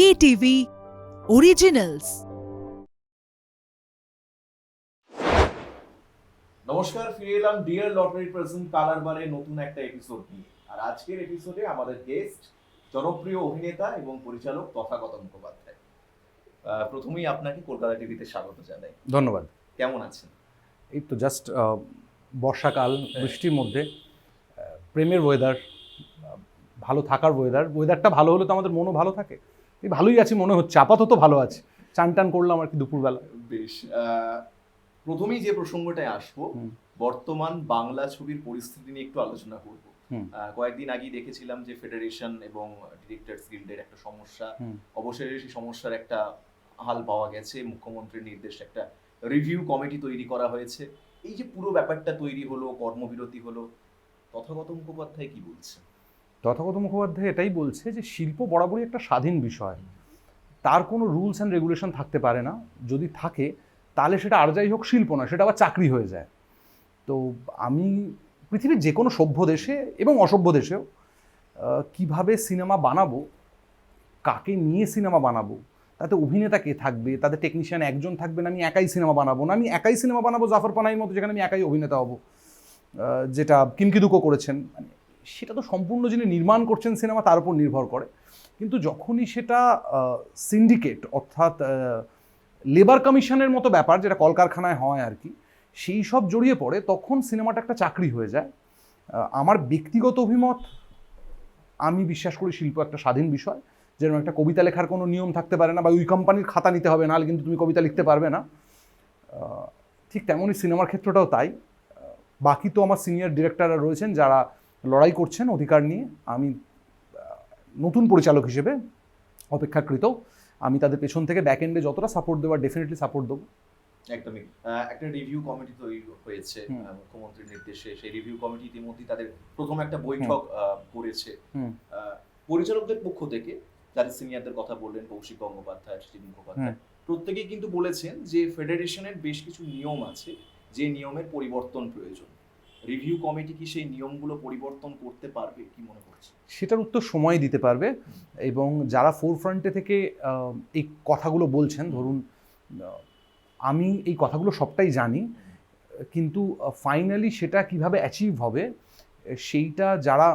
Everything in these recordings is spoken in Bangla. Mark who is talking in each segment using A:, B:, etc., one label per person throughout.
A: KTV Originals.
B: নমস্কার ফিরে এলাম ডিয়ার লটারি প্রেজেন্ট কালার বারে নতুন একটা এপিসোড নিয়ে। আর আজকের এপিসোডে আমাদের গেস্ট জনপ্রিয় অভিনেতা এবং পরিচালক তথাগত মুখোপাধ্যায়। আহ, প্রথমেই আপনাকে কলকাতা টিভিতে স্বাগত জানাই।
C: ধন্যবাদ।
B: কেমন আছেন?
C: এই তো জাস্ট বর্ষাকাল বৃষ্টির মধ্যে প্রেমের ওয়েদার ভালো থাকার ওয়েদার ওয়েদারটা ভালো হলে তো আমাদের মনও ভালো থাকে। ভালোই আছি মনে হচ্ছে আপাতত ভালো আছে। চান টান করলাম আর কি দুপুরবেলা।
B: বেশ প্রথমেই যে প্রসঙ্গটায় আসব বর্তমান বাংলা ছবির পরিস্থিতি নিয়ে একটু আলোচনা করব। কয়েকদিন আগেই দেখেছিলাম যে ফেডারেশন এবং ডিরেক্টরস গিল্ডের একটা সমস্যা। অবশেষে সেই সমস্যার একটা হাল পাওয়া গেছে। মুখ্যমন্ত্রীর নির্দেশে একটা রিভিউ কমিটি তৈরি করা হয়েছে। এই যে পুরো ব্যাপারটা তৈরি হলো কর্মবিরতি হলো তথাগত মুখোপাধ্যায় কি বলছে
C: তথাগত মুখোপাধ্যায় এটাই বলছে যে শিল্প বরাবরই একটা স্বাধীন বিষয়। তার কোনো রুলস অ্যান্ড রেগুলেশন থাকতে পারে না। যদি থাকে, তাহলে সেটা আর যাই হোক শিল্প না সেটা আবার চাকরি হয়ে যায়। তো আমি পৃথিবীর যে কোনো সভ্য দেশে এবং অসভ্য দেশেও কীভাবে সিনেমা বানাবো, কাকে নিয়ে সিনেমা বানাবো, তাতে অভিনেতা কে থাকবে, তাতে টেকনিশিয়ান একজন থাকবে না, আমি একাই সিনেমা বানাবো না, আমি একাই সিনেমা বানাবো, জাফর পানাইয়ের মতো যেখানে আমি একাই অভিনেতা হব যেটা কিমকিদুকো করেছেন। মানে সেটা তো সম্পূর্ণ যিনি নির্মাণ করছেন সিনেমা তার উপর নির্ভর করে। কিন্তু যখনই সেটা সিন্ডিকেট অর্থাৎ লেবার কমিশনের মতো ব্যাপার যেটা কলকারখানায় হয় আর কি, সেই সব জড়িয়ে পড়ে, তখন সিনেমাটা একটা চাকরি হয়ে যায়। আমার ব্যক্তিগত অভিমত, আমি বিশ্বাস করি শিল্প একটা স্বাধীন বিষয়। যেরকম একটা কবিতা লেখার কোনো নিয়ম থাকতে পারে না বা ওই কোম্পানির খাতা নিতে হবে, নাহলে কিন্তু তুমি কবিতা লিখতে পারবে না। ঠিক তেমনই সিনেমার ক্ষেত্রটাও তাই। বাকি তো আমার সিনিয়র ডিরেক্টররা রয়েছেন যারা লড়াই করছেন অধিকার নিয়ে। আমি নতুন পরিচালক হিসেবে অপেক্ষাকৃত। আমি তাদের পেছন থেকে ব্যাক এন্ডে যতটা সাপোর্ট দেওয়ার ডেফিনেটলি সাপোর্ট দেবো।
B: একদমই। একটা রিভিউ কমিটি তৈরি হয়েছে মুখ্যমন্ত্রীর নির্দেশে। সেই রিভিউ কমিটি ইতিমধ্যেই তাদের প্রথম একটা বৈঠক করেছে। পরিচালকদের পক্ষ থেকে যাদের সিনিয়রদের কথা বললেন কৌশিক গঙ্গোপাধ্যায় মুখোপাধ্যায় প্রত্যেকেই কিন্তু বলেছেন যে ফেডারেশনের বেশ কিছু নিয়ম আছে যে নিয়মের পরিবর্তন প্রয়োজন। রিভিউ কমিটি কি সেই নিয়মগুলো পরিবর্তন করতে পারবে, কি মনে করছে?
C: সেটার উত্তর সময় দিতে পারবে এবং যারা ফোর ফ্রন্টে থেকে এই কথাগুলো বলছেন, ধরুন আমি এই কথাগুলো সবটাই জানি, কিন্তু ফাইনালি সেটা কীভাবে অ্যাচিভ হবে, সেইটা যারা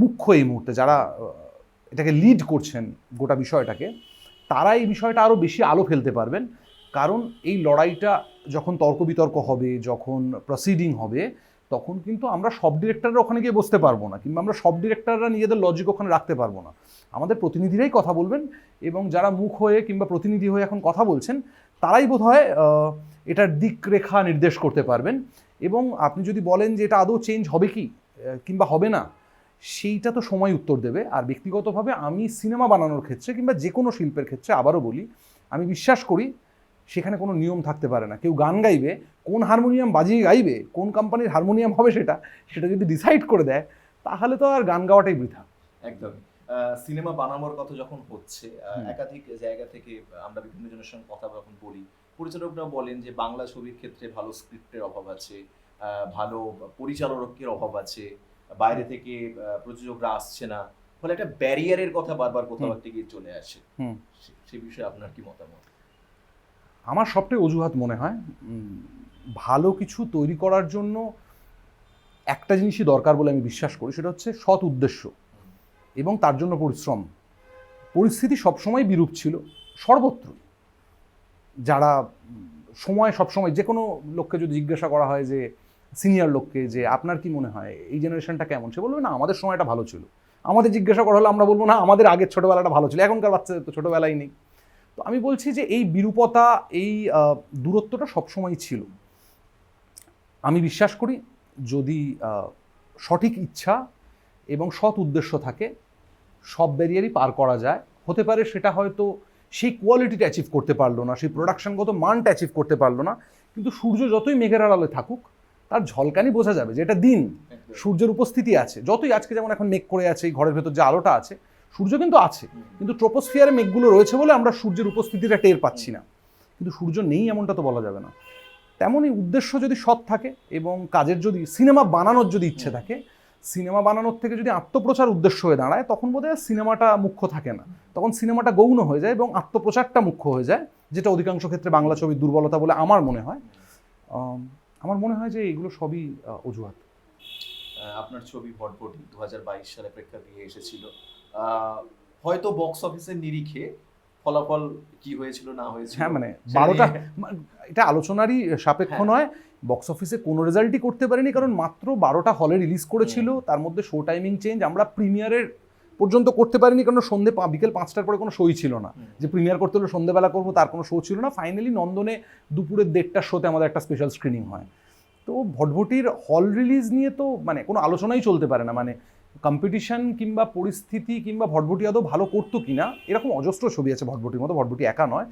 C: মুখ্য এই মুহূর্তে, যারা এটাকে লিড করছেন গোটা বিষয়টাকে, তারা এই বিষয়টা আরও বেশি আলো ফেলতে পারবেন। কারণ এই লড়াইটা যখন তর্ক বিতর্ক হবে, যখন প্রসিডিং হবে, তখন কিন্তু আমরা সব ডিরেক্টররা ওখানে গিয়ে বসতে পারব না, কিংবা আমরা সব ডিরেক্টররা নিজেদের লজিক ওখানে রাখতে পারব না। আমাদের প্রতিনিধিরাই কথা বলবেন এবং যারা মুখ হয়ে কিংবা প্রতিনিধি হয়ে এখন কথা বলছেন, তারাই বোধ হয় এটার দিক রেখা নির্দেশ করতে পারবেন। এবং আপনি যদি বলেন যে এটা আদৌ চেঞ্জ হবে কি কিংবা হবে না, সেইটা তো সময় উত্তর দেবে। আর ব্যক্তিগতভাবে আমি সিনেমা বানানোর ক্ষেত্রে কিংবা যে কোনো শিল্পের ক্ষেত্রে আবারও বলি, আমি বিশ্বাস করি সেখানে কোনো নিয়ম থাকতে পারে না। কেউ গান গাইবে কোন হারমোনিয়াম বাজিয়ে গাইবে কোন কোম্পানির হারমোনিয়াম হবে সেটা সেটা যদি ডিসাইড করে দেয় তাহলে তো আর গান গাওয়াটাই বৃথা।
B: একদম। সিনেমা বানানোর কথা যখন হচ্ছে একাধিক জায়গা থেকে আমরা বিভিন্ন জনের সঙ্গে কথা যখন বলি। পরিচালকরা বলেন যে বাংলা ছবির ক্ষেত্রে ভালো স্ক্রিপ্টের অভাব আছে আহ, ভালো পরিচালকের অভাব আছে বাইরে থেকে প্রযোজকরা আসছে না। ফলে একটা ব্যারিয়ারের কথা বারবার কোথাও গিয়ে চলে আসে। সে বিষয়ে আপনার কি মতামত?
C: আমার সবটাই অজুহাত মনে হয়। ভালো কিছু তৈরি করার জন্য একটা জিনিসই দরকার বলে আমি বিশ্বাস করি, সেটা হচ্ছে সৎ উদ্দেশ্য এবং তার জন্য পরিশ্রম। পরিস্থিতি সবসময় বিরূপ ছিল, সর্বত্র। যারা সময় সবসময়, যে কোনো লোককে যদি জিজ্ঞাসা করা হয় যে সিনিয়র লোককে যে, আপনার কি মনে হয়? এই জেনারেশনটা কেমন? সে বলবে, না, আমাদের সময়টা ভালো ছিল। আমাদের জিজ্ঞাসা করা হলে আমরা বলব, না, আমাদের আগের ছোটোবেলাটা ভালো ছিল, এখনকার বাচ্চাদের তো ছোটোবেলাই নেই। তো আমি বলছি যে এই বিরূপতা এই দূরত্বটা সবসময় ছিল। আমি বিশ্বাস করি যদি সঠিক ইচ্ছা এবং সৎ উদ্দেশ্য থাকে সব ব্যারিয়ারই পার করা যায়। হতে পারে সেটা হয়তো সেই কোয়ালিটিটা অ্যাচিভ করতে পারল না সেই প্রোডাকশনগত মানটা অ্যাচিভ করতে পারল না কিন্তু সূর্য যতই মেঘের আড়ালে থাকুক তার ঝলকানি বোঝা যাবে যে এটা দিন। সূর্যের উপস্থিতি আছে। যতই আজকে যেমন এখন মেঘ করে আছে এই ঘরের ভেতর যে আলোটা আছে সূর্য কিন্তু আছে, কিন্তু ট্রোপোস্ফিয়ারে মেঘগুলো রয়েছে বলে আমরা সূর্যের উপস্থিতিটা টের পাচ্ছি না। কিন্তু সূর্য নেই এমনটা তো বলা যাবে না। তেমনই উদ্দেশ্য যদি সৎ থাকে এবং কাজের যদি, সিনেমা বানানোর যদি ইচ্ছে থাকে, সিনেমা বানানোর থেকে যদি আত্মপ্রচার উদ্দেশ্য হয়ে দাঁড়ায়, তখন বোধহয় সিনেমাটা মুখ্য থাকে না। তখন সিনেমাটা গৌণ হয়ে যায় এবং আত্মপ্রচারটা মুখ্য হয়ে যায়, যেটা অধিকাংশ ক্ষেত্রে বাংলা ছবির দুর্বলতা বলে আমার মনে হয়। আমার মনে হয় যে এগুলো সবই অজুহাত।
B: আপনার ছবি ভটভটি দু হাজার বাইশ সালে প্রেক্ষাগৃহে এসেছিল। হয়তো বক্স অফিসের নিরিখে ফলাফল কি হয়েছিল না হয়েছিল।
C: হ্যাঁ মানে বারোটা এটা আলোচনারই সাপেক্ষ
B: হ্যাঁ।
C: নয়। বক্স অফিসে কোনো রেজাল্টই করতে পারেনি কারণ মাত্র বারোটা হলে রিলিজ করেছিল। তার মধ্যে শো টাইমিং চেঞ্জ আমরা প্রিমিয়ারের পর্যন্ত করতে পারিনি কারণ সন্ধে বিকেল পাঁচটার পরে কোনো শোই ছিল না। যে প্রিমিয়ার করতে হলে সন্ধ্যেবেলা করব তার কোনো শো ছিল না। ফাইনালি নন্দনে দুপুরের দেড়টার শোতে আমাদের একটা স্পেশাল স্ক্রিনিং হয়। তো ভটভটির হল রিলিজ নিয়ে তো মানে কোনো আলোচনাই চলতে পারে না। মানে কম্পিটিশন কিংবা পরিস্থিতি কিংবা ভটভটি আদৌ ভালো করতো কি না এরকম অজস্র ছবি আছে ভটভটির মতো। ভটভটি একা নয়,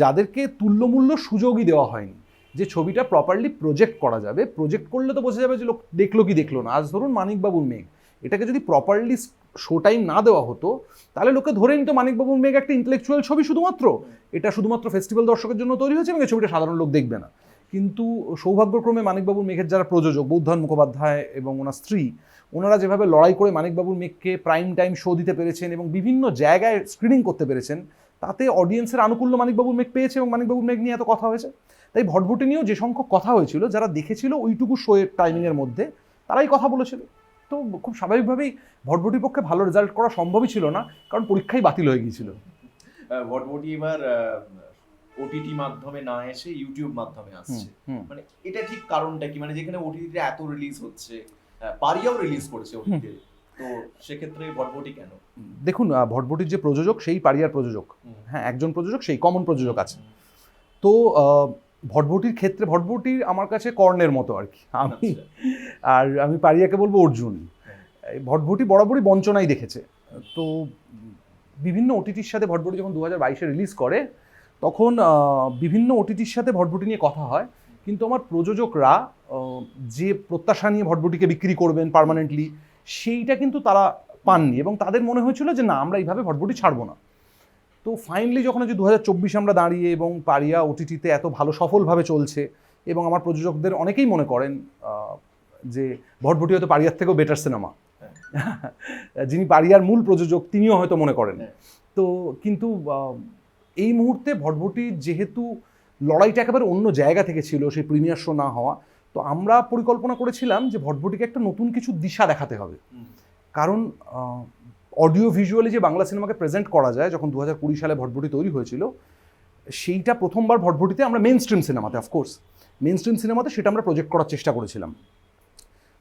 C: যাদেরকে তুল্যমূল্য সুযোগই দেওয়া হয়নি। যে ছবিটা প্রপারলি প্রজেক্ট করা যাবে প্রজেক্ট করলে তো বোঝা যাবে যে লোক দেখল কি দেখল না। আজ ধরুন মানিকবাবুর মেঘ এটাকে যদি প্রপারলি শো টাইম না দেওয়া হতো, তাহলে লোকে ধরে নিত মানিকবাবুর মেঘ একটা ইন্টেলেকচুয়াল ছবি শুধুমাত্র। এটা শুধুমাত্র ফেস্টিভ্যাল দর্শকের জন্য তৈরি হয়েছে এবং ছবিটা সাধারণ লোক দেখবে না। কিন্তু সৌভাগ্যক্রমে মানিকবাবুর মেঘের যারা প্রযোজক, বৌদ্ধন মুখোপাধ্যায় এবং ওনার স্ত্রী, ওনারা যেভাবে লড়াই করে মানিকবাবুর মেঘকে প্রাইম টাইম শো দিতে পেরেছেন এবং বিভিন্ন জায়গায় স্ক্রিনিং করতে পেরেছেন, তাতে অডিয়েন্সের আনুকূল্য মানিকবাবুর মেঘ পেয়েছে এবং মানিকবাবুর মেঘ নিয়ে এত কথা হয়েছে। তাই ভটভটি নিয়েও যে সংখ্যক কথা হয়েছিল, যারা দেখেছিল ওইটুকু শোয়ের টাইমিংয়ের মধ্যে, তারাই কথা বলেছিল। তো খুব স্বাভাবিকভাবেই ভটভটির পক্ষে ভালো রেজাল্ট করা সম্ভবই ছিল না, কারণ পরীক্ষাই বাতিল হয়ে গিয়েছিল।
B: ভটভটি এবার ওটিটি মাধ্যমে না এসে ইউটিউব মাধ্যমে আসছে। মানে এটা ঠিক কারণটা কি? মানে যেখানে ওটিটিতে এত রিলিজ হচ্ছে পারিয়াও রিলিজ করেছে ওটিটিতে তো। সেক্ষেত্রে ভটভটি কেন?
C: দেখুন ভটভটির যে প্রযোজক সেই পারিয়ার প্রযোজক। হ্যাঁ একজন প্রযোজক সেই কমন প্রযোজক আছে। তো ভটভটির ক্ষেত্রে ভটভটির আমার কাছে কর্ণের মতো আর কি। আমি
B: আচ্ছা।
C: আর আমি পারিয়াকে বলব অর্জুন। এই ভটভটি বরাবরই বঞ্চনাই দেখেছে। তো বিভিন্ন ওটিটির সাথে ভটভটি যখন দু হাজার বাইশে রিলিজ করে তখন বিভিন্ন ওটিটির সাথে ভটভটি নিয়ে কথা হয়। কিন্তু আমার প্রযোজকরা যে প্রত্যাশা নিয়ে ভটভটিকে বিক্রি করবেন পার্মানেন্টলি সেইটা কিন্তু তারা পাননি এবং তাদের মনে হয়েছিল যে না আমরা এইভাবে ভটভটি ছাড়বো না। তো ফাইনালি যখন যে দু হাজার চব্বিশে আমরা দাঁড়িয়ে এবং পারিয়া ওটিটিতে এত ভালো সফলভাবে চলছে এবং আমার প্রযোজকদের অনেকেই মনে করেন যে ভটভটি হয়তো পারিয়ার থেকেও বেটার সিনেমা যিনি পারিয়ার মূল প্রযোজক তিনিও হয়তো মনে করেন।
B: হ্যাঁ।
C: তো কিন্তু এই মুহূর্তে ভটভটি যেহেতু লড়াইটা একেবারে অন্য জায়গা থেকে ছিল সেই প্রিমিয়ার শো না হওয়া তো আমরা পরিকল্পনা করেছিলাম যে ভটভটিকে একটা নতুন কিছু দিশা দেখাতে হবে। কারণ অডিও ভিজুয়ালি যে বাংলা সিনেমাকে প্রেজেন্ট করা যায় যখন দু কুড়ি সালে ভটভটি তৈরি হয়েছিল সেইটা প্রথমবার ভটভটিতে আমরা মেন স্ট্রিম সিনেমাতে অফকোর্স মেন স্ট্রিম সিনেমাতে সেটা আমরা প্রজেক্ট করার চেষ্টা করেছিলাম।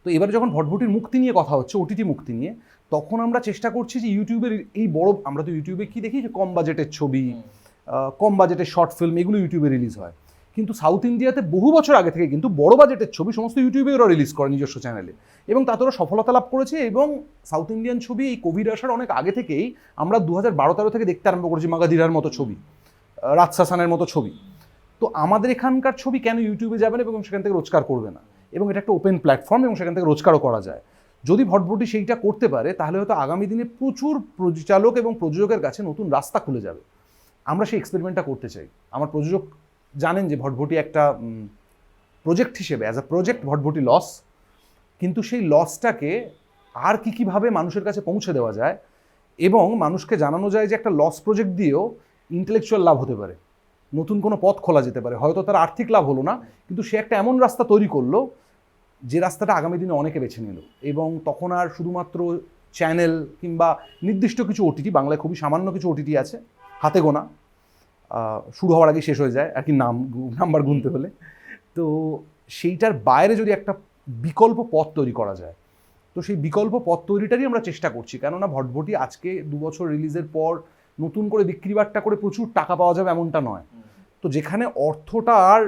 C: তো এবারে যখন ভটভটির মুক্তি নিয়ে কথা হচ্ছে ওটিটি মুক্তি নিয়ে তখন আমরা চেষ্টা করছি যে ইউটিউবের এই বড় আমরা তো ইউটিউবে কি দেখি? যে কম বাজেটের ছবি কম বাজেটের শর্ট ফিল্ম এগুলো ইউটিউবে রিলিজ হয়। কিন্তু সাউথ ইন্ডিয়াতে বহু বছর আগে থেকে কিন্তু বড় বাজেটের ছবি সমস্ত ইউটিউবে ওরা রিলিজ করে নিজস্ব চ্যানেলে। এবং তাতে ওরা সফলতা লাভ করেছে এবং সাউথ ইন্ডিয়ান ছবি এই কোভিড আসার অনেক আগে থেকেই আমরা দু হাজার বারো তেরো থেকে দেখতে আরম্ভ করেছি মাগাদিরার মতো ছবি রাজশাসনের মতো ছবি। তো আমাদের এখানকার ছবি কেন ইউটিউবে যাবে না এবং সেখান থেকে রোজগার করবে না? এবং এটা একটা ওপেন প্ল্যাটফর্ম এবং সেখান থেকে রোজগারও করা যায়। যদি ভটভটি সেইটা করতে পারে, তাহলে হয়তো আগামী দিনে প্রচুর পরিচালক এবং প্রযোজকের কাছে নতুন রাস্তা খুলে যাবে। আমরা সেই এক্সপেরিমেন্টটা করতে চাই। আমার প্রযোজক জানেন যে ভটভটি একটা প্রজেক্ট হিসেবে as a project Bhotbhoti loss কিন্তু সেই লসটাকে আর কী কীভাবে মানুষের কাছে পৌঁছে দেওয়া যায় এবং মানুষকে জানানো যায় যে একটা লস প্রজেক্ট দিয়েও ইন্টেলেকচুয়াল লাভ হতে পারে। নতুন কোনো পথ খোলা যেতে পারে। হয়তো তার আর্থিক লাভ হলো না, কিন্তু সে একটা এমন রাস্তা তৈরি করল, যে রাস্তাটা আগামী দিনে অনেকে বেছে নিল। এবং তখন আর শুধুমাত্র চ্যানেল কিংবা নির্দিষ্ট কিছু ওটিটি বাংলায় খুবই সামান্য কিছু ওটিটি আছে হাতে গোনা। শুরু হওয়ার আগে শেষ হয়ে যায়, আর কি নাম, নাম্বার গুনতে হলে। তো সেইটার বাইরে যদি একটা বিকল্প পথ তৈরি করা যায়, তো সেই বিকল্প পথ তৈরিটারই আমরা চেষ্টা করছি। কেননা ভটভটি আজকে দু বছর রিলিজের পর নতুন করে বিক্রি বাট্টা করে প্রচুর টাকা পাওয়া যাবে এমনটা নয়। তো যেখানে অর্থটা আর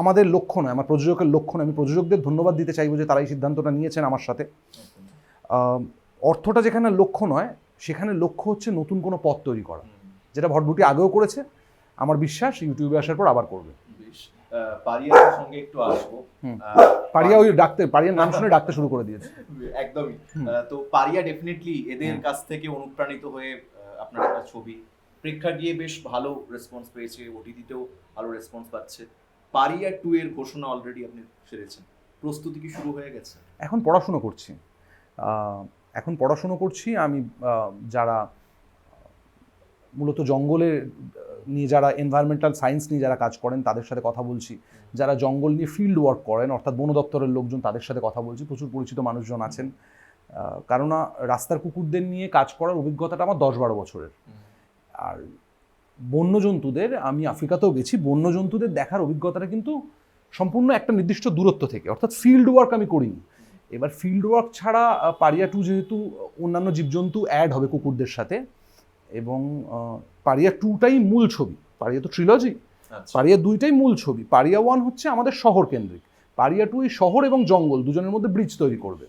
C: আমাদের লক্ষ্য নয়, আমার প্রযোজকের লক্ষ্য নয়। আমি প্রযোজকদের ধন্যবাদ দিতে চাইব যে তারা এই সিদ্ধান্তটা নিয়েছেন আমার সাথে। অর্থটা যেখানে লক্ষ্য নয়, সেখানে লক্ষ্য হচ্ছে নতুন কোনো পথ তৈরি করা। যেটা ভটভটি আগেও করেছে আমার বিশ্বাস ইউটিউবে আসার পর আবার করবে।
B: বেশ পারিয়ার সঙ্গে একটু আসব।
C: পারিয়া ওই ডাকতে পারিয়ার নাম শুনে ডাকতে শুরু করে দিয়েছে।
B: একদমই। তো পারিয়া ডেফিনেটলি এদের কাছ থেকে অনুপ্রাণিত হয়ে আপনার একটা ছবি। প্রেক্ষাগৃহে বেশ ভালো রেসপন্স পেয়েছে ওটিটিতেও ভালো রেসপন্স পাচ্ছে। পারিয়া টু এর ঘোষণা অলরেডি আপনি সেরেছেন। প্রস্তুতি কি শুরু হয়ে গেছে?
C: এখন পড়াশুনো করছি। এখন পড়াশুনো করছি আমি যারা মূলত জঙ্গলে আহ, নিয়ে যারা এনভায়রনমেন্টাল সায়েন্স নিয়ে যারা কাজ করেন তাদের সাথে কথা বলছি। যারা জঙ্গল নিয়ে ফিল্ড ওয়ার্ক করেন অর্থাৎ বন দপ্তরের লোকজন তাদের সাথে কথা বলছি। প্রচুর পরিচিত মানুষজন আছেন। কেননা রাস্তার কুকুরদের নিয়ে কাজ করার অভিজ্ঞতাটা আমার দশ বারো বছরের। আর বন্যজন্তুদের আমি আফ্রিকাতেও গেছি বন্যজন্তুদের দেখার অভিজ্ঞতাটা কিন্তু সম্পূর্ণ একটা নির্দিষ্ট দূরত্ব থেকে। অর্থাৎ ফিল্ড ওয়ার্ক আমি করিনি। এবার ফিল্ড ওয়ার্ক ছাড়া পারিয়া টু যেহেতু অন্যান্য জীবজন্তু অ্যাড হবে কুকুরদের সাথে এবং পারিয়া টুটাই মূল ছবি। পারিয়া তো ট্রিলজি
B: আচ্ছা।
C: পারিয়া দুইটাই মূল ছবি। পারিয়া ওয়ান হচ্ছে আমাদের শহর কেন্দ্রিক। পারিয়া টু এই শহর এবং জঙ্গল দুজনের মধ্যে ব্রিজ তৈরি করবে।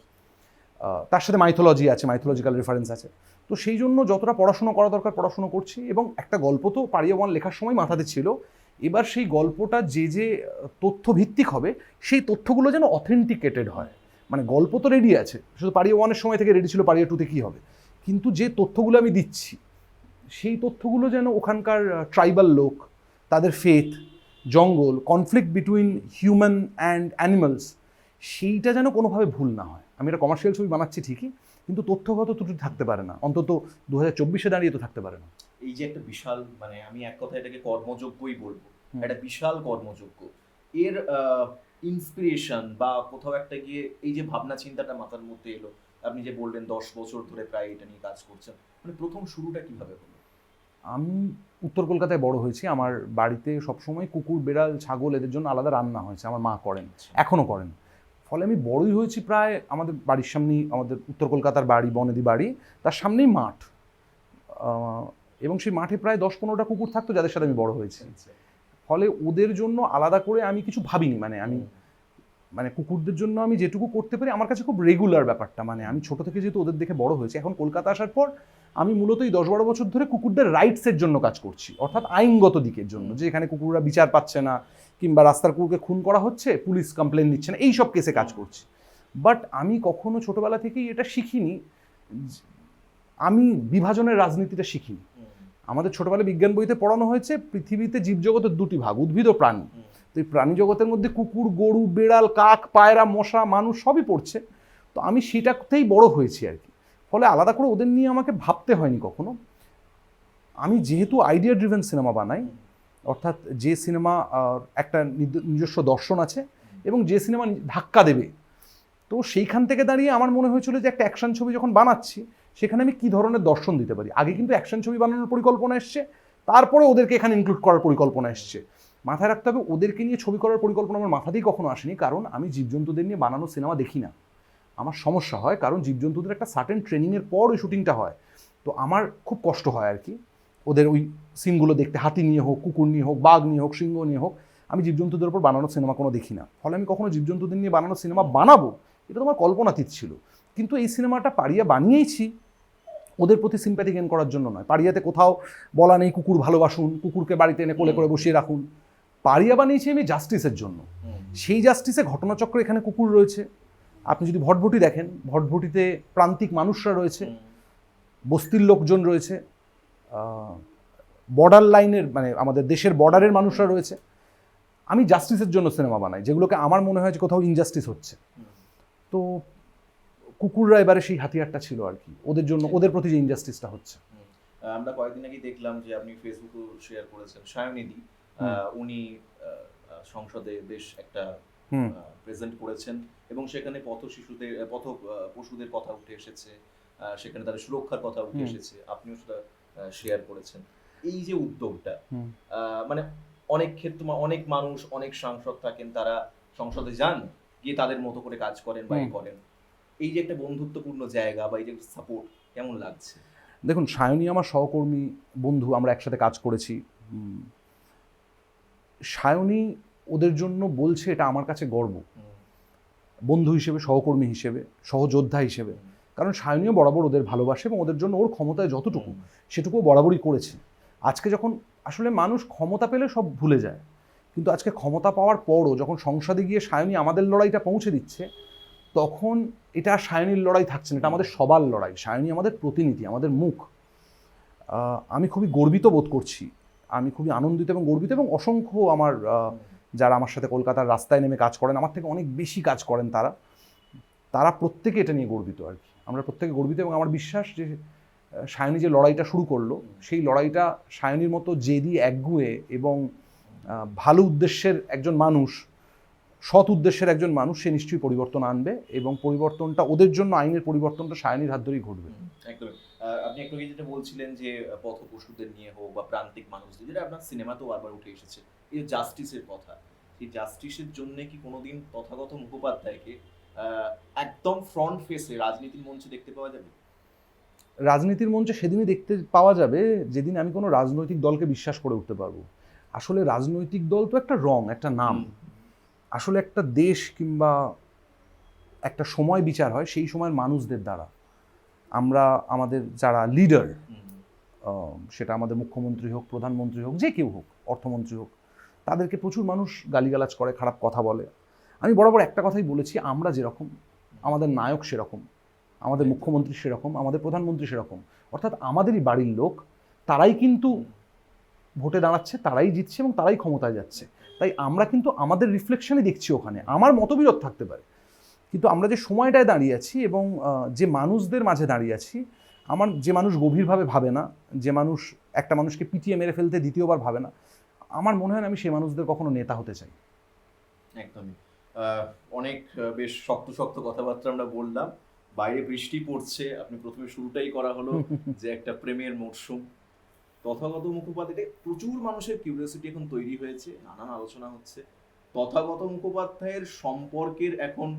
C: তার সাথে মাইথোলজি আছে মাইথোলজিক্যাল রেফারেন্স আছে। তো সেই জন্য যতটা পড়াশোনা করা দরকার পড়াশুনো করছি এবং একটা গল্প তো পারিয়া ওয়ান লেখার সময় মাথাতে ছিল। এবার সেই গল্পটা যে যে আহ, তথ্য ভিত্তিক হবে সেই তথ্যগুলো যেন অথেন্টিকেটেড হয়। মানে গল্প তো রেডি আছে। শুধু পারিয়া ওয়ানের সময় থেকে রেডি ছিল পারিয়া টুতে কী হবে? কিন্তু যে তথ্যগুলো আমি দিচ্ছি সেই তথ্যগুলো যেন ওখানকার ট্রাইবাল লোক তাদের ফেথ জঙ্গল conflict between human and animals সেইটা যেন কোনোভাবে ভুল না হয়। আমি একটা কমার্শিয়াল ছবি বানাচ্ছি ঠিকই কিন্তু তথ্যগত ত্রুটি থাকতে পারে না। অন্তত দু হাজার চব্বিশে দাঁড়িয়ে তো থাকতে পারে না।
B: এই যে একটা বিশাল মানে আমি এক কথা এটাকে কর্মযোগ্যই বলব। একটা বিশাল কর্মযোগ্য। এর ইন্সপিরেশন বা কোথাও একটা গিয়ে এই যে ভাবনা চিন্তাটা মাথার মধ্যে এলো আপনি যে বললেন দশ বছর ধরে প্রায় এটা নিয়ে কাজ করছেন মানে প্রথম শুরুটা কীভাবে হলো?
C: আমি উত্তর কলকাতায় বড় হয়েছি। আমার বাড়িতে সবসময় কুকুর, বেড়াল, ছাগল এদের জন্য আলাদা রান্না হয়েছে। আমার মা করেন এখনও করেন। ফলে আমি বড়ই হয়েছি প্রায় আমাদের বাড়ির সামনেই, আমাদের উত্তর কলকাতার বাড়ি, বনেদি বাড়ি, তার সামনেই মাঠ। এবং সেই মাঠে প্রায় দশ পনেরোটা কুকুর থাকতো যাদের সাথে আমি বড় হয়েছি। ফলে ওদের জন্য আলাদা করে আমি কিছু ভাবিনি। মানে আমি মানে কুকুরদের জন্য আমি যেটুকু করতে পারি, আমার কাছে খুব রেগুলার ব্যাপারটা। মানে আমি ছোট থেকে যেহেতু ওদের দেখে বড় হয়েছে, এখন কলকাতা আসার পর আমি মূলত এই দশ বারো বছর ধরে কুকুরদের রাইটসের জন্য কাজ করছি অর্থাৎ আইনগত দিকের জন্য। যে এখানে কুকুররা বিচার পাচ্ছে না কিংবা রাস্তার কুকুরকে খুন করা হচ্ছে পুলিশ কমপ্লেন দিচ্ছে না এই সব কেসে কাজ করছি। বাট আমি কখনো ছোটবেলা থেকেই এটা শিখিনি আমি বিভাজনের রাজনীতিটা শিখিনি। আমাদের ছোটবেলায় বিজ্ঞান বইতে পড়ানো হয়েছে পৃথিবীতে জীবজগতের দুটি ভাগ উদ্ভিদ ও প্রাণী। তো এই প্রাণী জগতের মধ্যে কুকুর গরু বেড়াল কাক পায়রা মশা মানুষ সবই পড়ছে। তো আমি সেটাতেই বড় হয়েছি আর কি। ফলে আলাদা করে ওদের নিয়ে আমাকে ভাবতে হয়নি কখনো। আমি যেহেতু আইডিয়া ড্রিভেন সিনেমা বানাই, অর্থাৎ যে সিনেমা একটা নিজস্ব দর্শন আছে এবং যে সিনেমা ধাক্কা দেবে, তো সেইখান থেকে দাঁড়িয়ে আমার মনে হয়েছিল যে একটা অ্যাকশন ছবি যখন বানাচ্ছি, সেখানে আমি কী ধরনের দর্শন দিতে পারি? আগে কিন্তু অ্যাকশন ছবি বানানোর পরিকল্পনা এসছে, তারপরে ওদেরকে এখানে ইনক্লুড করার পরিকল্পনা এসছে। মাথায় রাখতে হবে, ওদেরকে নিয়ে ছবি করার পরিকল্পনা আমার মাথাতেই কখনো আসেনি, কারণ আমি জীবজন্তুদের নিয়ে বানানো সিনেমা দেখি না। আমার সমস্যা হয় কারণ জীবজন্তুদের একটা সার্টেন ট্রেনিংয়ের পর ওই শুটিংটা হয়। তো আমার খুব কষ্ট হয় আর কি। ওদের ওই সিনগুলো দেখতে হাতি নিয়ে হোক কুকুর নিয়ে হোক বাঘ নিয়ে হোক সিংহ নিয়ে হোক আমি জীবজন্তুদের উপর বানানো সিনেমা কোনো দেখি না। ফলে আমি কখনো জীবজন্তুদের নিয়ে বানানো সিনেমা বানাবো এটা তোমার কল্পনাতীত ছিল। কিন্তু এই সিনেমাটা পারিয়া বানিয়েছি ওদের প্রতি সিম্প্যাথি গেন করার জন্য নয়। পারিয়াতে কোথাও বলা নেই কুকুর ভালোবাসুন কুকুরকে বাড়িতে এনে কোলে করে বসিয়ে রাখুন। পারিয়া বানিয়েছি আমি জাস্টিসের জন্য। সেই জাস্টিসে ঘটনাচক্র এখানে কুকুর রয়েছে। আপনি যদি ভটভটি দেখেন ভটভটিতে প্রান্তিক মানুষরা রয়েছে বস্তির লোকজন রয়েছে বর্ডার লাইনের মানে আমাদের দেশের বর্ডারের মানুষরা রয়েছে। আমি জাস্টিসের জন্য সিনেমা বানাই যেগুলোকে আমার মনে হয় যে কোথাও ইনজাস্টিস হচ্ছে। তো কুকুররা এবারে সেই হাতিয়ারটা ছিল আর কি ওদের জন্য ওদের প্রতি যে ইনজাস্টিসটা হচ্ছে।
B: আমরা কয়েকদিন আগে দেখলাম যে আপনি ফেসবুকে শেয়ার করেছেন সায়নিধি উনি সংসদে বেশ একটা প্রেজেন্ট করেছেন এবং সেখানে পথ শিশুদের পথ পশুদের কথা উঠে এসেছে সেখানে তাদের সুরক্ষার কথা উঠে এসেছে। আপনিও সেটা শেয়ার করেছেন। এই যে উদ্যোগটা মানে অনেক ক্ষেত্রে অনেক মানুষ অনেক সাংসদ থাকেন তারা সংসদে যান গিয়ে তাদের মতো করে কাজ করেন বা করেন। এই যে একটা বন্ধুত্বপূর্ণ জায়গা বা এই যে সাপোর্ট কেমন লাগছে?
C: দেখুন সায়নী আমার সহকর্মী বন্ধু আমরা একসাথে কাজ করেছি। সায়নী ওদের জন্য বলছে এটা আমার কাছে গর্ব। বন্ধু হিসেবে, সহকর্মী হিসেবে, সহযোদ্ধা হিসেবে। কারণ সায়নীও বরাবর ওদের ভালোবাসে এবং ওদের জন্য ওর ক্ষমতায় যতটুকু, সেটুকুও বরাবরই করেছে। আজকে যখন, আসলে মানুষ ক্ষমতা পেলে সব ভুলে যায়। কিন্তু আজকে ক্ষমতা পাওয়ার পরও যখন সংসদে গিয়ে সায়নী আমাদের লড়াইটা পৌঁছে দিচ্ছে, তখন এটা সায়নীর লড়াই থাকছে না, এটা আমাদের সবার লড়াই। সায়নী আমাদের প্রতিনিধি, আমাদের মুখ। আমি খুবই গর্বিত বোধ করছি। আমি খুবই আনন্দিত এবং গর্বিত এবং অসংখ্য আমার যারা আমার সাথে কলকাতার রাস্তায় নেমে কাজ করেন, আমার থেকে অনেক বেশি কাজ করেন তারা তারা প্রত্যেকে এটা নিয়ে গর্বিত আর কি। আমরা প্রত্যেকে গর্বিত এবং আমার বিশ্বাস যে সায়নী যে লড়াইটা শুরু করল, সেই লড়াইটা সায়নীর মতো জেদি, একগুয়ে এবং ভালো উদ্দেশ্যের একজন মানুষ, সৎ উদ্দেশ্যের একজন মানুষ, সে নিশ্চয়ই পরিবর্তন আনবে এবং পরিবর্তনটা ওদের জন্য, আইনের পরিবর্তনটা সায়নীর হাত ধরেই ঘটবে।
B: একদমই আপনি একটু যেটা বলছিলেন যে, পথ পথপশুদের নিয়ে হোক বা প্রান্তিক মানুষদের, যেটা আপনার সিনেমাতেও বারবার উঠে এসেছে। এই জাস্টিসের কথা। সেই জাস্টিসের জন্য কি কোনোদিন তথাগত মুখোপাধ্যায়কে একদম ফ্রন্ট ফেসে রাজনীতির মঞ্চে দেখতে পাওয়া যাবে?
C: রাজনীতির মঞ্চে সেদিনই দেখতে পাওয়া যাবে যেদিন আমি কোনো রাজনৈতিক দলকে বিশ্বাস করে উঠতে পারব। আসলে রাজনৈতিক দল তো একটা রং একটা নাম। আসলে একটা দেশ কিংবা একটা সময় বিচার হয় সেই সময়ের মানুষদের দ্বারা। আমরা আমাদের যারা লিডার সেটা আমাদের মুখ্যমন্ত্রী হোক প্রধানমন্ত্রী হোক যে কেউ হোক অর্থমন্ত্রী হোক তাদেরকে প্রচুর মানুষ গালিগালাজ করে, খারাপ কথা বলে। আমি বরাবর একটা কথাই বলেছি, আমরা যেরকম, আমাদের নায়ক সেরকম, আমাদের মুখ্যমন্ত্রী সেরকম, আমাদের প্রধানমন্ত্রী সেরকম, অর্থাৎ আমাদেরই বাড়ির লোক, তারাই কিন্তু ভোটে দাঁড়াচ্ছে, তারাই জিতছে এবং তারাই ক্ষমতায় যাচ্ছে। তাই আমরা কিন্তু আমাদের রিফ্লেকশনই দেখছি ওখানে, আমার মতবিরোধ থাকতে পারে। কিন্তু আমরা যে সময়টায় দাঁড়িয়ে আছি এবং যে মানুষদের মাঝে দাঁড়িয়ে আছি, আমার যে মানুষ গভীরভাবে ভাবে না, যে মানুষ একটা মানুষকে পিটিয়ে মেরে ফেলতে দ্বিতীয়বার ভাবে না আমার মনে হয় না আমি সেই মানুষদের কখনো নেতা হতে চাই।
B: একদমই। অনেক বেশ শক্ত শক্ত কথাবার্তা আমরা বললাম। বাইরে বৃষ্টি পড়ছে। আপনি প্রথমে শুরুটাই করা হলো যে একটা প্রেমের মরশুম। তথাগত মুখোপাধ্যায় প্রচুর মানুষের কিউরিয়াসিটি এখন তৈরি হয়েছে নানান আলোচনা হচ্ছে। তথাগত মুখোপাধ্যায়ের সম্পর্কের এখন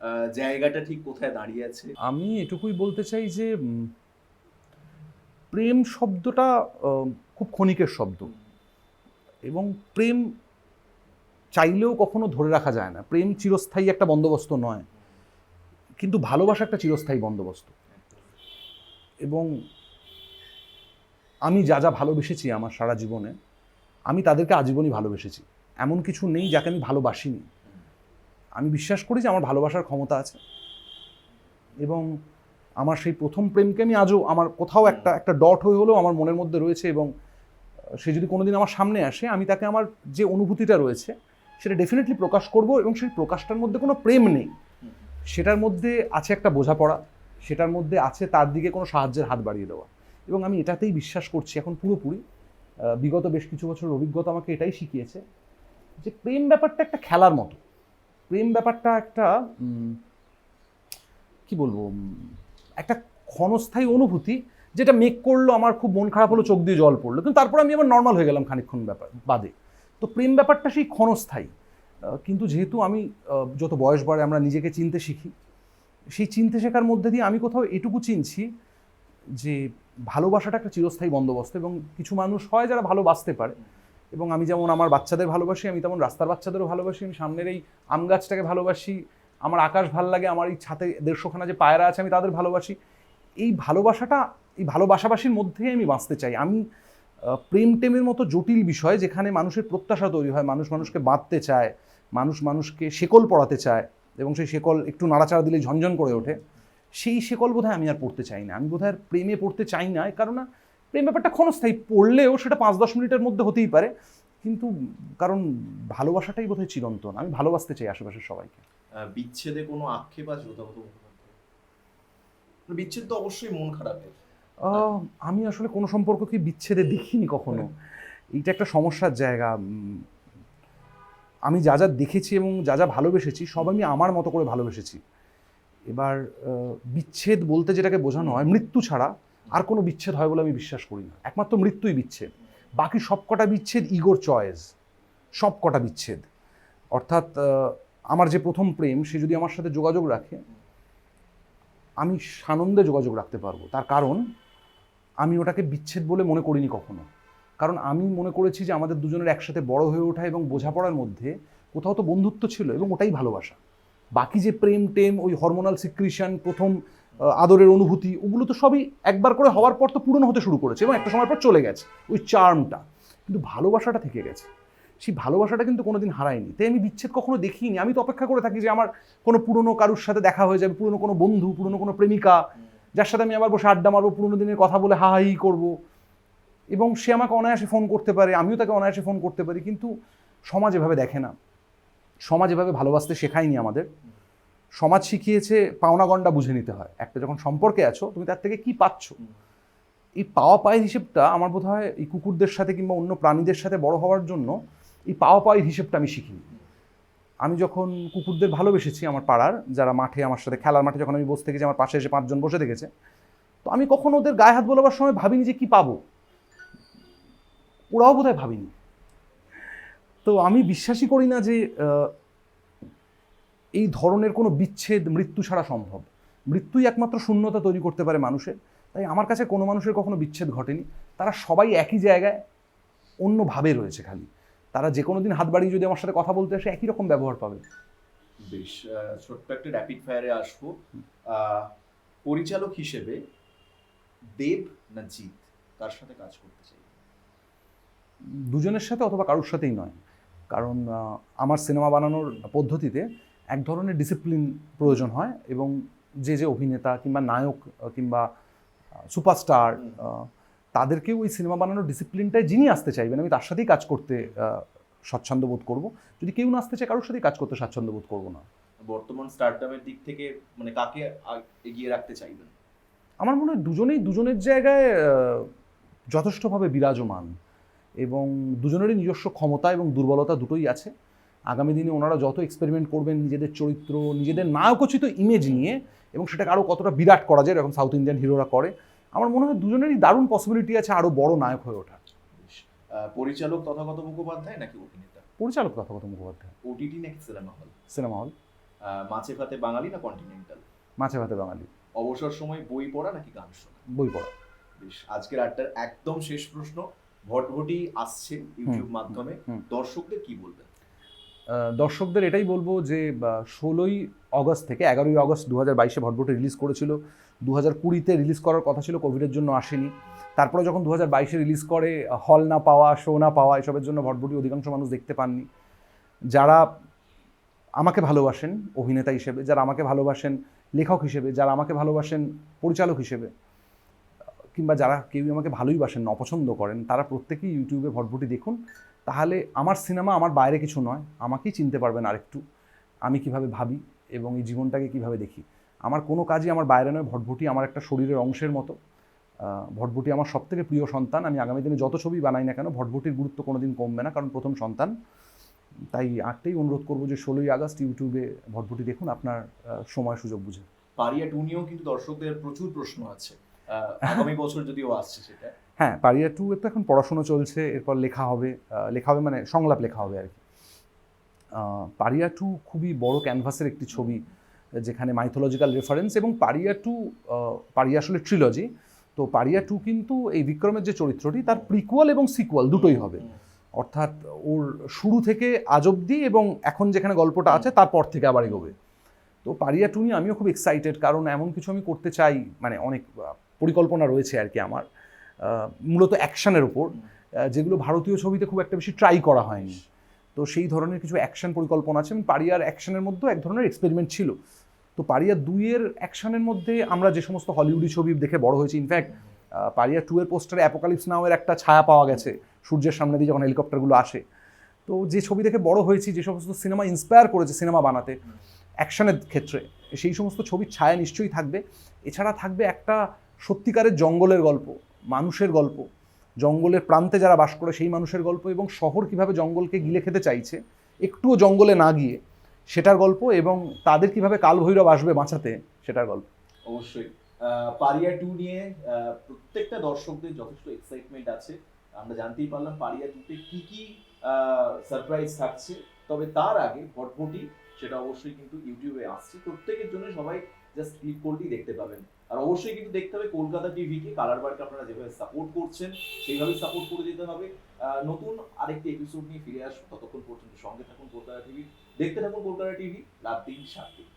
B: আহ, জায়গাটা ঠিক কোথায় দাঁড়িয়ে আছে?
C: আমি এটুকুই বলতে চাই যে প্রেম শব্দটা খুব ক্ষণিকের শব্দ। এবং প্রেম চাইলেও কখনো ধরে রাখা যায় না। প্রেম চিরস্থায়ী একটা বন্দোবস্ত নয়, কিন্তু ভালোবাসা একটা চিরস্থায়ী বন্দোবস্ত। এবং আমি যা যা ভালোবেসেছি আমার সারা জীবনে, আমি তাদেরকে আজীবনই ভালোবেসেছি। এমন কিছু নেই যাকে আমি ভালোবাসিনি। আমি বিশ্বাস করি যে আমার ভালোবাসার ক্ষমতা আছে। এবং আমার সেই প্রথম প্রেমকে আমি আজও আমার কোথাও একটা একটা ডট হয়ে হলেও আমার মনের মধ্যে রয়েছে এবং সে যদি কোনোদিন আমার সামনে আসে, আমি তাকে আমার যে অনুভূতিটা রয়েছে, সেটা ডেফিনেটলি প্রকাশ করব এবং সেই প্রকাশটার মধ্যে কোনো প্রেম নেই। সেটার মধ্যে আছে একটা বোঝাপড়া, সেটার মধ্যে আছে তার দিকে কোনো সাহায্যের হাত বাড়িয়ে দেওয়া। এবং আমি এটাতেই বিশ্বাস করছি এখন পুরোপুরি বিগত বেশ কিছু বছর অভিজ্ঞতা আমাকে এটাই শিখিয়েছে যে প্রেম ব্যাপারটা একটা খেলার মতো। প্রেম ব্যাপারটা একটা কি বলব একটা ক্ষণস্থায়ী অনুভূতি যেটা মেক করল, আমার খুব মন খারাপ হলো, চোখ দিয়ে জল পড়ল। কিন্তু তারপর আমি আবার নর্মাল হয়ে গেলাম খানিকক্ষণ ব্যাপার, বাদে। তো প্রেম ব্যাপারটা সেই ক্ষণস্থায়ী। কিন্তু যেহেতু আমি যত বয়স বাড়ে আমরা নিজেকে চিনতে শিখি, সেই চিনতে শেখার মধ্যে দিয়ে আমি কোথাও এটুকু চিনছি যে ভালোবাসাটা একটা চিরস্থায়ী বন্দোবস্ত এবং কিছু মানুষ হয় যারা ভালোবাসতে পারে। এবং আমি যেমন আমার বাচ্চাদের ভালোবাসি, আমি তেমন রাস্তার বাচ্চাদেরও ভালোবাসি। আমি সামনের এই আম গাছটাকে ভালোবাসি, আমার আকাশ ভালো লাগে, আমার এই ছাতে দেড়শোখানা যে পায়রা আছে, আমি তাদের ভালোবাসি। এই ভালোবাসাটা এই ভালোবাসাবাসির মধ্যেই আমি বাঁচতে চাই। আমি প্রেম টেমের মতো জটিল বিষয় যেখানে মানুষের প্রত্যাশা তৈরি হয়, মানুষ মানুষকে বাঁধতে চায়, মানুষ মানুষকে শেকল পড়াতে চায় এবং সেই শেকল একটু নাড়াচাড়া দিলে ঝনঝন করে ওঠে, সেই শেকল বোধহয় আমি আর পড়তে চাই না। আমি বোধহয় প্রেমে পড়তে চাই না কারণ না প্রেম ব্যাপারটা ক্ষণস্থায়ী। পড়লেও সেটা পাঁচ দশ মিনিটের মধ্যে হতেই পারে, কিন্তু কারণ ভালোবাসাটাই বোধহয় চিরন্তন। আমি ভালোবাসতে চাই আশেপাশের সবাইকে।
B: বিচ্ছেদে কোনো আক্ষেপ আছে বিচ্ছেদ তো অবশ্যই মন খারাপের।
C: আমি আসলে কোনো সম্পর্ককে বিচ্ছেদে দেখিনি কখনো। এইটা একটা সমস্যার জায়গা আমি যা যা দেখেছি এবং যা যা ভালোবেসেছি সব আমি আমার মতো করে ভালোবেসেছি। এবার বিচ্ছেদ বলতে যেটাকে বোঝানো হয় মৃত্যু ছাড়া আর কোনো বিচ্ছেদ হয় বলে আমি বিশ্বাস করি না। একমাত্র মৃত্যুই বিচ্ছেদ। বাকি সবকটা বিচ্ছেদ ইগোর চয়েস সবকটা বিচ্ছেদ। অর্থাৎ আমার যে প্রথম প্রেম সে যদি আমার সাথে যোগাযোগ রাখে আমি সানন্দে যোগাযোগ রাখতে পারব। তার কারণ আমি ওটাকে বিচ্ছেদ বলে মনে করিনি কখনো। কারণ আমি মনে করেছি যে আমাদের দুজনের একসাথে বড় হয়ে ওঠা এবং বোঝাপড়ার মধ্যে কোথাও তো বন্ধুত্ব ছিল এবং ওটাই ভালোবাসা। বাকি যে প্রেম টেম, ওই হরমোনাল সিক্রিশন প্রথম আদরের অনুভূতি, ওগুলো তো সবই একবার করে হওয়ার পর তো পুরনো হতে শুরু করেছে এবং একটা সময় পর চলে গেছে, ওই চার্মটা কিন্তু ভালোবাসাটা থেকে গেছে। সেই ভালোবাসাটা কিন্তু কোনোদিন হারায়নি। তাই আমি বিচ্ছেদ কখনো দেখিনি। আমি তো অপেক্ষা করে থাকি যে আমার কোনো পুরনো কারুর সাথে দেখা হয়ে যাবে, পুরনো কোনো বন্ধু, পুরনো কোনো প্রেমিকা। যার সাথে আমি আবার বসে আড্ডা মারবো, পুরোনো দিনের কথা বলে হা হাই করব। এবং সে আমাকে অনায়াসে ফোন করতে পারে, আমিও তাকে অনায়াসে ফোন করতে পারি, কিন্তু সমাজ এভাবে দেখে না। সমাজ এভাবে ভালোবাসতে শেখায়নি আমাদের। সমাজ শিখিয়েছে পাওনা গন্ডা বুঝে নিতে হয়। একটা যখন সম্পর্কে আছো, তুমি তার থেকে কি পাচ্ছ? এই পাওয়া পায়ের হিসেবটা আমার বোধ হয় এই কুকুরদের সাথে কিংবা অন্য প্রাণীদের সাথে বড় হওয়ার জন্য এই পাওয়া পায়ের হিসেবটা আমি শিখিনি। আমি যখন কুকুরদের ভালোবেসেছি আমার পাড়ার, যারা মাঠে আমার সাথে খেলার মাঠে যখন আমি বসে থেকেছি, আমার পাশে এসে পাঁচজন বসে দেখেছে তো আমি কখনো ওদের গায়ে হাত বোলাবার সময় ভাবিনি যে কি পাবো। ওরাও বোধহয় ভাবিনি। তো আমি বিশ্বাসই করি না যে এই ধরনের কোনো বিচ্ছেদ মৃত্যু ছাড়া সম্ভব। মৃত্যুই একমাত্র শূন্যতা তৈরি করতে পারে মানুষের। তাই আমার কাছে কোনো মানুষের কখনো বিচ্ছেদ ঘটেনি। তারা সবাই একই জায়গায় অন্যভাবে রয়েছে খালি। তারা যে কোনো দিন হাত বাড়িয়ে যদি আমার সাথে কথা বলতে আসে একই রকম ব্যবহার পাবে।
B: বেশ ছোট্ট একটা র্যাপিড ফায়ারে আসব। পরিচালক হিসেবে দেব না জিৎ? কার সাথে কাজ করতে চাই?
C: দুজনের সাথে অথবা কারোর সাথেই নয়। কারণ আমার সিনেমা বানানোর পদ্ধতিতে এক ধরনের ডিসিপ্লিন প্রয়োজন হয় এবং যে যে অভিনেতা কিংবা নায়ক কিংবা সুপারস্টার। তাদেরকেও ওই সিনেমা বানানোর ডিসিপ্লিনটায় যিনি আসতে চাইবেন আমি তার সাথেই কাজ করতে স্বচ্ছন্দ্য বোধ করব। যদি কেউ না আসতে চায় কারোর সাথেই কাজ করতে স্বাচ্ছন্দ্য বোধ করব না।
B: বর্তমান স্টার্টআপের দিক থেকে মানে কাকে এগিয়ে রাখতে চাইবেন?
C: আমার মনে হয় দুজনেই দুজনের জায়গায় যথেষ্টভাবে বিরাজমান এবং দুজনেরই নিজস্ব ক্ষমতা এবং দুর্বলতা দুটোই আছে। আগামী দিনে ওনারা যত এক্সপেরিমেন্ট করবেন নিজেদের চরিত্র নিজেদের নায়কোচিত ইমেজ নিয়ে এবং সেটাকে আরও কতটা বিরাট করা যায় এরকম সাউথ ইন্ডিয়ান হিরোরা করে আমার মনে হয় দুজনেরই দারুণ পসিবিলিটি আছে আরও বড় নায়ক হয়ে
B: ওঠার। পরিচালক তথাগত মুখোপাধ্যায় নাকি অভিনেতা?
C: পরিচালক তথাগত মুখোপাধ্যায়।
B: ওটিটি নাকি সিনেমা হল?
C: Cinema hall.
B: মাছে ভাতে বাঙালি না কন্টিনেন্টাল
C: মাছে ভাতে বাঙালি।
B: অবসর সময় বই পড়া নাকি গান শোনা?
C: বই পড়া।
B: বেশ আজকের আটটার একদম শেষ প্রশ্ন। ভটভটি আসছে ইউটিউব মাধ্যমে। দর্শকদের কি বলবেন?
C: আহ, দর্শকদের এটাই বলব যে ষোলোই অগস্ট থেকে এগারোই অগস্ট দু হাজার বাইশে ভটভটি রিলিজ করেছিল। দু হাজার কুড়িতে রিলিজ করার কথা ছিল কোভিডের জন্য আসেনি। তারপরে যখন দু হাজার বাইশে রিলিজ করে হল না পাওয়া শো না পাওয়া, এসবের জন্য ভটভটি অধিকাংশ মানুষ দেখতে পাননি। যারা আমাকে ভালোবাসেন, অভিনেতা হিসেবে, যারা আমাকে ভালোবাসেন, লেখক হিসেবে, যারা আমাকে ভালোবাসেন, পরিচালক হিসেবে, কিংবা যারা কেউই আমাকে ভালোই বাসেন না, অপছন্দ করেন, তারা প্রত্যেকেই ইউটিউবে ভটভটি দেখুন। তাহলে আমার সিনেমা আমার বাইরে কিছু নয়, আমাকেই চিনতে পারবেন আরেকটু। আমি কীভাবে ভাবি এবং এই জীবনটাকে কীভাবে দেখি। আমার কোনো কাজই আমার বাইরে নয় ভটভটি আমার একটা শরীরের অংশের মতো। ভটভটি আমার সবথেকে প্রিয় সন্তান। আমি আগামী দিনে যত ছবি বানাই না কেন ভটভটির গুরুত্ব কোনো দিন কমবে না কারণ প্রথম সন্তান। তাই আটটাই অনুরোধ করব যে ষোলোই আগস্ট ইউটিউবে ভটভটি দেখুন আপনার সময় সুযোগ বুঝে।
B: পারিয়া টু নিয়েও কিন্তু দর্শকদের প্রচুর প্রশ্ন আছে। আগামী বছর যদিও আসছে সেটা।
C: হ্যাঁ পারিয়া টু এর তো এখন পড়াশুনো চলছে এরপর লেখা হবে লেখা হবে মানে সংলাপ লেখা হবে আর কি। পারিয়া টু খুবই বড় ক্যানভাসের একটি ছবি। যেখানে মাইথোলজিক্যাল রেফারেন্স এবং পারিয়া টু পারিয়া আসলে ট্রিলজি তো পারিয়া টু কিন্তু এই বিক্রমের যে চরিত্রটি তার প্রিকুয়াল এবং সিকুয়াল দুটোই হবে। অর্থাৎ ওর শুরু থেকে আজ অব্দি এবং এখন যেখানে গল্পটা আছে তারপর থেকে আবার এগোবে। তো পারিয়া টু নিয়ে আমিও খুব এক্সাইটেড কারণ এমন কিছু আমি করতে চাই মানে অনেক পরিকল্পনা রয়েছে আর কি আমার মূলত অ্যাকশানের ওপর যেগুলো ভারতীয় ছবিতে খুব একটা বেশি ট্রাই করা হয়নি। তো সেই ধরনের কিছু অ্যাকশন পরিকল্পনা আছে এবং পারিয়ার অ্যাকশনের মধ্যেও এক ধরনের এক্সপেরিমেন্ট ছিল। তো পারিয়া দুইয়ের অ্যাকশনের মধ্যে আমরা যে সমস্ত হলিউডি ছবি দেখে বড় হয়েছি ইনফ্যাক্ট পারিয়া টু এর পোস্টারে অ্যাপোকালিপস নামের একটা ছায়া পাওয়া গেছে, সূর্যের সামনে দিয়ে যখন হেলিকপ্টারগুলো আসে। তো যে ছবি দেখে বড় হয়েছি, যে সমস্ত সিনেমা ইন্সপায়ার করেছে সিনেমা বানাতে, অ্যাকশনের ক্ষেত্রে, সেই সমস্ত ছবির ছায়া নিশ্চয়ই থাকবে। এছাড়া থাকবে একটা সত্যিকারের জঙ্গলের গল্প, মানুষের গল্প, জঙ্গলের প্রান্তে যারা বাস করে সেই মানুষের গল্প এবং শহর কীভাবে জঙ্গলকে গিলে খেতে চাইছে, একটুও জঙ্গলে না গিয়ে সেটার গল্প এবং তাদের কীভাবে কালভৈরব আসবে বাঁচাতে সেটার গল্প।
B: অবশ্যই। পারিয়া টু নিয়ে প্রত্যেকটা দর্শকদের যথেষ্ট এক্সাইটমেন্ট আছে। আমরা জানতেই পারলাম পারিয়া টুতে কি কি সারপ্রাইজ থাকছে। তবে তার আগে ভটভটি, সেটা অবশ্যই কিন্তু ইউটিউবে আসছে। প্রত্যেকের জন্য সবাই জাস্ট ক্লিক করলেই দেখতে পাবেন। আর অবশ্যই কিন্তু দেখতে হবে কলকাতা টিভিকে কালার বারকে আপনারা যেভাবে সাপোর্ট করছেন, সেইভাবেই সাপোর্ট করে দিতে হবে। নতুন আরেকটি এপিসোড নিয়ে ফিরে আসব ততক্ষণ পর্যন্ত। সঙ্গে থাকুন কলকাতা টিভি দেখতে থাকুন কলকাতা টিভি রাত দিন সাত দিন।